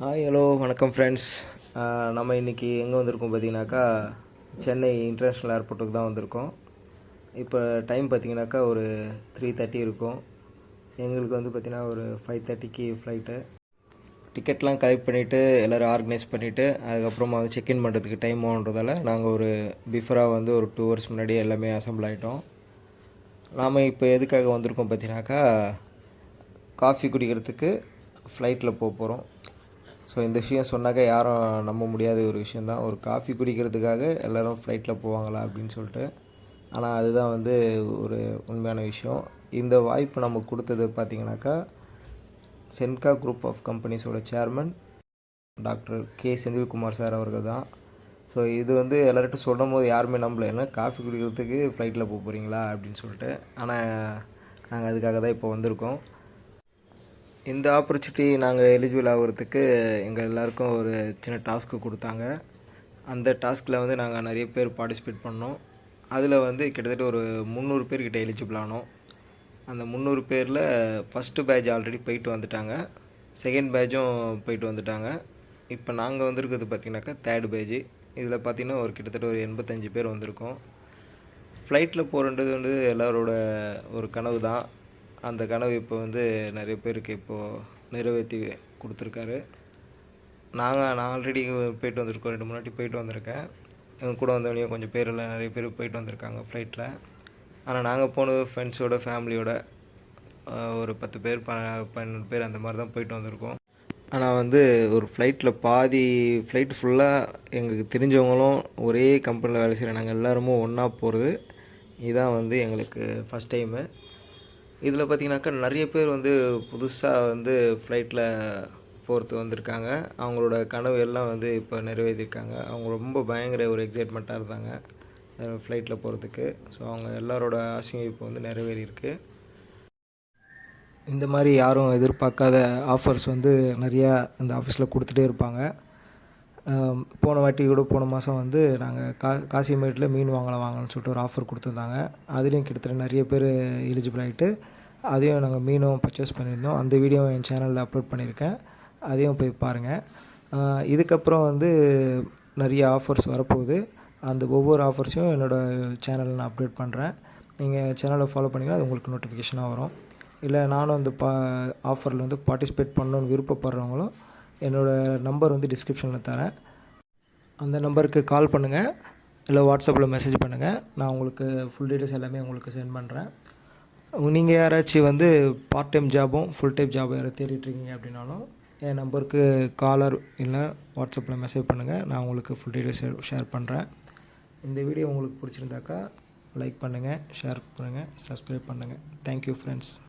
Hi hello வணக்கம் friends நம்ம இன்றைக்கி எங்கே வந்திருக்கோம் பார்த்தீங்கன்னாக்கா சென்னை இன்டர்நேஷ்னல் ஏர்போர்ட்டுக்கு தான் வந்திருக்கோம். இப்போ டைம் பார்த்தீங்கன்னாக்கா ஒரு த்ரீ தேர்ட்டி இருக்கும். எங்களுக்கு வந்து பார்த்திங்கன்னா ஒரு ஃபைவ் தேர்ட்டிக்கு ஃப்ளைட்டு டிக்கெட்லாம் கலெக்ட் பண்ணிவிட்டு எல்லோரும் ஆர்கனைஸ் பண்ணிவிட்டு அதுக்கப்புறமா வந்து செக்இன் பண்ணுறதுக்கு டைம் ஆகுன்றதால நாங்கள் ஒரு பிஃபராக வந்து ஒரு டூ ஹவர்ஸ் முன்னாடி எல்லாமே அசம்பிள் ஆகிட்டோம் நாம் இப்போ எதுக்காக வந்திருக்கோம் பார்த்தீங்கன்னாக்கா காஃபி குடிக்கிறதுக்கு ஃப்ளைட்டில் போக போகிறோம் ஸோ இந்த விஷயம் சொன்னாக்கா யாரும் நம்ப முடியாத ஒரு விஷயந்தான் ஒரு காஃபி குடிக்கிறதுக்காக எல்லோரும் ஃப்ளைட்டில் போவாங்களா அப்படின்னு சொல்லிட்டு. ஆனால் அதுதான் வந்து ஒரு உண்மையான விஷயம். இந்த வாய்ப்பு நமக்கு கொடுத்தது பார்த்திங்கனாக்கா Senka group of கம்பெனிஸோட chairman doctor K. Senthilkumar sir அவர்கள் தான் ஸோ இது வந்து எல்லார்ட்டும் சொல்லும் போது யாருமே நம்பல. ஏன்னா காஃபி குடிக்கிறதுக்கு ஃப்ளைட்டில் போக போகிறீங்களா அப்படின்னு சொல்லிட்டு. ஆனால் நாங்கள் அதுக்காக தான் இப்போ வந்திருக்கோம். இந்த ஆப்பர்ச்சுனிட்டி நாங்கள் எலிஜிபிள் ஆகிறதுக்கு எங்கள் எல்லாருக்கும் ஒரு சின்ன டாஸ்க்கு கொடுத்தாங்க. அந்த டாஸ்கில் வந்து நாங்கள் நிறைய பேர் பார்ட்டிசிபேட் பண்ணோம். அதில் வந்து கிட்டத்தட்ட ஒரு முந்நூறு பேர்கிட்ட எலிஜிபிள் ஆனோம். அந்த முந்நூறு பேரில் ஃபஸ்ட்டு பேட்ச் ஆல்ரெடி போயிட்டு வந்துட்டாங்க. செகண்ட் பேட்சும் போயிட்டு வந்துட்டாங்க. இப்போ நாங்கள் வந்திருக்கிறது பார்த்திங்கனாக்கா தேர்ட் பேஜ் இதில் பார்த்திங்கன்னா ஒரு கிட்டத்தட்ட ஒரு எண்பத்தஞ்சு பேர் வந்திருக்கோம். ஃப்ளைட்டில் போகிறன்றது வந்து எல்லாரோட ஒரு கனவு தான் அந்த கனவு இப்போ வந்து நிறைய பேருக்கு இப்போது நிறைவேற்றி கொடுத்துருக்காரு. நாங்கள் நான் ஆல்ரெடி போயிட்டு வந்திருக்கோம். ரெண்டு மூணு வாட்டி போயிட்டு வந்திருக்கேன். எங்கள் கூட வந்தவனையும் கொஞ்சம் பேர் நிறைய பேர் போயிட்டு வந்திருக்காங்க ஃப்ளைட்டில் ஆனால் நாங்கள் போனது ஃப்ரெண்ட்ஸோட ஃபேமிலியோட ஒரு பத்து பேர் ப பன்னெண்டு பேர் அந்த மாதிரி தான் போயிட்டு வந்திருக்கோம். ஆனால் வந்து ஒரு ஃப்ளைட்டில் பாதி ஃப்ளைட் ஃபுல்லாக எங்களுக்கு தெரிஞ்சவங்களும் ஒரே கம்பெனியில் வேலை செய்கிற நாங்கள் எல்லாருமும் ஒன்றா போகிறது இதுதான் வந்து எங்களுக்கு ஃபஸ்ட் டைமு இதில் பார்த்தீங்கன்னாக்கா நிறைய பேர் வந்து புதுசாக வந்து ஃப்ளைட்டில் போகிறது வந்திருக்காங்க. அவங்களோட கனவு எல்லாம் வந்து இப்போ நிறைவேற்றிருக்காங்க அவங்க ரொம்ப பயங்கர ஒரு எக்ஸைட்மெண்ட்டாக இருந்தாங்க. ஃப்ளைட்டில் போகிறதுக்கு ஸோ அவங்க எல்லாரோட ஆசையும் இப்போ வந்து நிறைவேறியிருக்கு. இந்த மாதிரி யாரும் எதிர்பார்க்காத ஆஃபர்ஸ் வந்து நிறையா இந்த ஆஃபீஸில் கொடுத்துட்டே இருப்பாங்க. போன வாட்டி கூட போன மாதம் வந்து நாங்கள் கா காசிமேட்டில் மீன் வாங்கலாம் வாங்கலாம்னு சொல்லிட்டு ஒரு ஆஃபர் கொடுத்துருந்தாங்க. அதுலேயும் கிட்டத்தட்ட நிறைய பேர் எலிஜிபிள் ஆகிட்டு அதையும் நாங்கள் மீனும் பர்ச்சேஸ் பண்ணியிருந்தோம். அந்த வீடியோவும் என் சேனலில் அப்லோட் பண்ணியிருக்கேன். அதையும் போய் பாருங்கள் இதுக்கப்புறம் வந்து நிறைய ஆஃபர்ஸ் வரப்போகுது. அந்த ஒவ்வொரு ஆஃபர்ஸையும் என்னோடய சேனலில் நான் அப்டேட் பண்ணுறேன் நீங்கள் சேனலை ஃபாலோ பண்ணிங்கன்னா அது உங்களுக்கு நோட்டிஃபிகேஷனாக வரும். இல்லை நானும் அந்த பா ஆஃபரில் வந்து பார்ட்டிசிபேட் பண்ணணுன்னு விருப்பப்படுறவங்களும் என்னோடய நம்பர் வந்து டிஸ்கிரிப்ஷனில் தரேன். அந்த நம்பருக்கு கால் பண்ணுங்கள் இல்லை வாட்ஸ்அப்பில் மெசேஜ் பண்ணுங்கள் நான் உங்களுக்கு ஃபுல் டீட்டெயில்ஸ் எல்லாமே உங்களுக்கு சென்ட் பண்ணுறேன் நீங்கள் யாராச்சும் வந்து பார்ட் டைம் ஜாபும் ஃபுல் டைம் ஜாபும் யாராவது தேடிட்டுருக்கீங்க அப்படின்னாலும் என் நம்பருக்கு காலர் இல்லை வாட்ஸ்அப்பில் மெசேஜ் பண்ணுங்கள் நான் உங்களுக்கு ஃபுல் டீட்டெயில்ஸ் ஷேர் பண்ணுறேன் இந்த வீடியோ உங்களுக்கு பிடிச்சிருந்தாக்கா லைக் பண்ணுங்கள் ஷேர் பண்ணுங்கள் சப்ஸ்கிரைப் பண்ணுங்கள் தேங்க்யூ ஃப்ரெண்ட்ஸ்